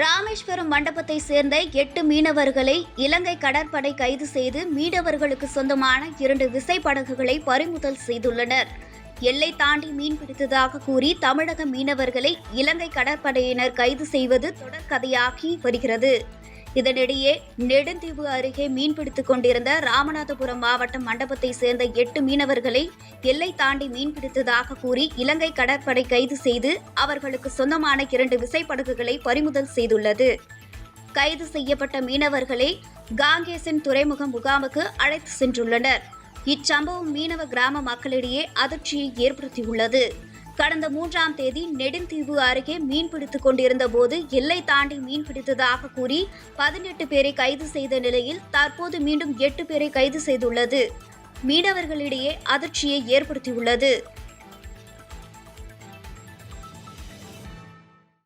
ராமேஸ்வரம் மண்டபத்தை சேர்ந்த எட்டு மீனவர்களை இலங்கை கடற்படை கைது செய்து மீனவர்களுக்கு சொந்தமான இரண்டு விசைப்படகுகளை பறிமுதல் செய்துள்ளனர். எல்லை தாண்டி மீன் பிடித்ததாக கூறி தமிழக மீனவர்களை இலங்கை கடற்படையினர் கைது செய்வது தொடர்கதையாகி வருகிறது. இதனிடையே நெடுந்தீவு அருகே மீன்பிடித்துக் கொண்டிருந்த ராமநாதபுரம் மாவட்டம் மண்டபத்தை சேர்ந்த எட்டு மீனவர்களை எல்லை தாண்டி மீன்பிடித்ததாக கூறி இலங்கை கடற்படை கைது செய்து அவர்களுக்கு சொந்தமான இரண்டு விசைப்படகுகளை பறிமுதல் செய்துள்ளது. கைது செய்யப்பட்ட மீனவர்களை காங்கேசன் துறைமுக முகாமுக்கு அழைத்து சென்றுள்ளனர். இச்சம்பவம் மீனவ கிராம மக்களிடையே அதிர்ச்சியை ஏற்படுத்தியுள்ளது. கடந்த மூன்றாம் தேதி நெடுந்தீவு அருகே மீன் பிடித்துக் கொண்டிருந்த போது எல்லை தாண்டி மீன் பிடித்ததாக கூறி பதினெட்டு பேரை கைது செய்த நிலையில் தற்போது மீண்டும் எட்டு பேரை கைது செய்துள்ளது. மீனவர்களிடையே அதிர்ச்சியை ஏற்படுத்தியுள்ளது.